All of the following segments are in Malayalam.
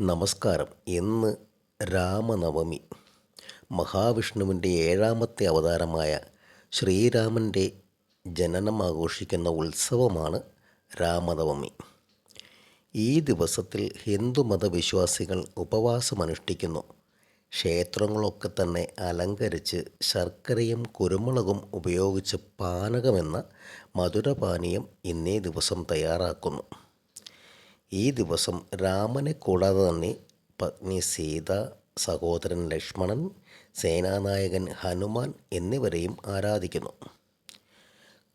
നമസ്കാരം. ഇന്ന് രാമനവമി. മഹാവിഷ്ണുവിന്റെ ഏഴാമത്തെ അവതാരമായ ശ്രീരാമന്റെ ജനനം ആഘോഷിക്കുന്ന ഉത്സവമാണ് രാമനവമി. ഈ ദിവസത്തിൽ ഹിന്ദുമത വിശ്വാസികൾ ഉപവാസമനുഷ്ഠിക്കുന്നു ക്ഷേത്രങ്ങളൊക്കെ തന്നെ അലങ്കരിച്ച് ശർക്കരയും കുരുമുളകും ഉപയോഗിച്ച് പാനകമെന്ന മധുരപാനീയം ഇന്നേ ദിവസം തയ്യാറാക്കുന്നു. ഈ ദിവസം രാമനെ കൂടാതെ തന്നെ പത്നി സീത സഹോദരൻ ലക്ഷ്മണൻ സേനാനായകൻ ഹനുമാൻ എന്നിവരെയും ആരാധിക്കുന്നു.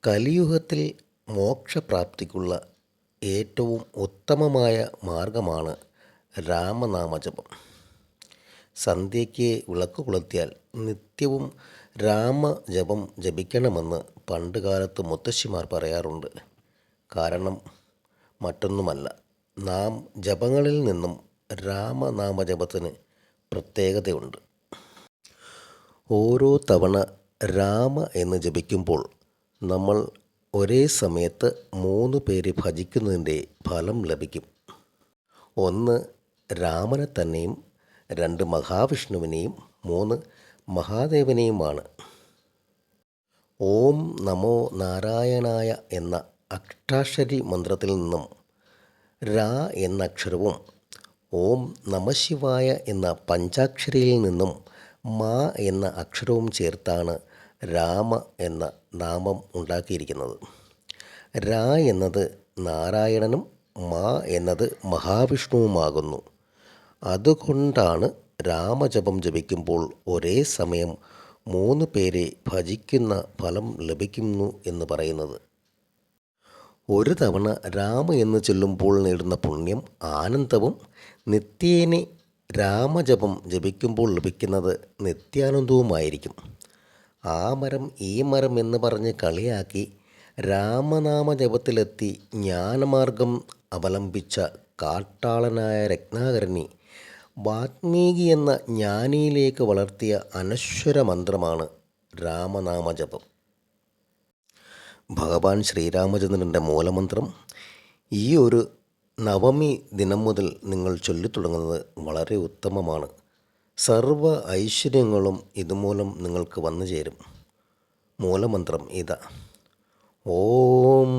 കലിയുഗത്തിൽ മോക്ഷപ്രാപ്തിക്കുള്ള ഏറ്റവും ഉത്തമമായ മാർഗമാണ് രാമനാമജപം. സന്ധ്യയ്ക്ക് വിളക്ക് കൊളുത്തിയാൽ നിത്യവും രാമജപം ജപിക്കണമെന്ന് പണ്ടുകാലത്ത് മുത്തശ്ശിമാർ പറയാറുണ്ട്. കാരണം മറ്റൊന്നുമല്ല. നാം ജപങ്ങളിൽ നിന്നും രാമനാമജപത്തിന് പ്രത്യേകതയുണ്ട്. ഓരോ തവണ രാമ എന്ന് ജപിക്കുമ്പോൾ നമ്മൾ ഒരേ സമയത്ത് മൂന്ന് പേര് ഭജിക്കുന്നതിന്റെ ഫലം ലഭിക്കും. ഒന്ന് രാമനെ തന്നെയും രണ്ട് മഹാവിഷ്ണുവിനെയും മൂന്ന് മഹാദേവനെയുമാണ്. ഓം നമോ നാരായണായ എന്ന അഷ്ടാക്ഷരി മന്ത്രത്തിൽ നിന്നും രാ എന്ന അക്ഷരവും ഓം നമശിവായ എന്ന പഞ്ചാക്ഷരിയിൽ നിന്നും മാ എന്ന അക്ഷരവും ചേർത്താണ് രാമ എന്ന നാമം ഉണ്ടാക്കിയിരിക്കുന്നത്. രാ എന്നത് നാരായണനും മാ എന്നത് മഹാവിഷ്ണുവുമാകുന്നു. അതുകൊണ്ടാണ് രാമജപം ജപിക്കുമ്പോൾ ഒരേ സമയം മൂന്ന് പേരെ ഭജിക്കുന്ന ഫലം ലഭിക്കുന്നു എന്ന് പറയുന്നത്. ഒരു തവണ രാമ എന്ന് ചൊല്ലുമ്പോൾ നേടുന്ന പുണ്യം ആനന്ദവും നിത്യേനെ രാമജപം ജപിക്കുമ്പോൾ ലഭിക്കുന്നത് നിത്യാനന്ദവുമായിരിക്കും. ആ മരം ഈ മരം എന്ന് പറഞ്ഞ് കളിയാക്കി രാമനാമജപത്തിലെത്തി ജ്ഞാനമാർഗം അവലംബിച്ച കാട്ടാളനായ രത്നാകരനെ വാത്മീകി എന്ന ജ്ഞാനിയിലേക്ക് വളർത്തിയ അനശ്വര മന്ത്രമാണ് രാമനാമജപം. ഭഗവാൻ ശ്രീരാമചന്ദ്രന്റെ മൂലമന്ത്രം ഈ ഒരു നവമി ദിനം മുതൽ നിങ്ങൾ ചൊല്ലിത്തുടങ്ങുന്നത് വളരെ ഉത്തമമാണ്. സർവ ഐശ്വര്യങ്ങളും ഇതുമൂലം നിങ്ങൾക്ക് വന്നു ചേരും. മൂലമന്ത്രം ഇതാ. ഓം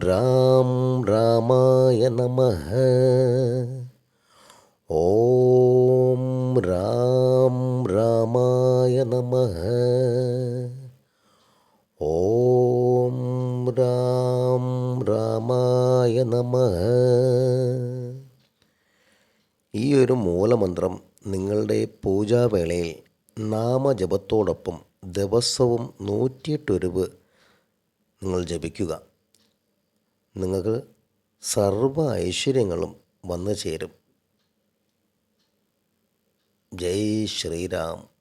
രാം രാമായ നമ. ഓം രാം രാമായ നമ. ഓം രാം രാമായ നമഃ. ഈ ഒരു മൂലമന്ത്രം നിങ്ങളുടെ പൂജാവേളയിൽ നാമജപത്തോടൊപ്പം ദിവസവും നൂറ്റിയെട്ടൊരുവ് നിങ്ങൾ ജപിക്കുക. നിങ്ങൾക്ക് സർവ ഐശ്വര്യങ്ങളും വന്നു ചേരും ജയ് ശ്രീരാം.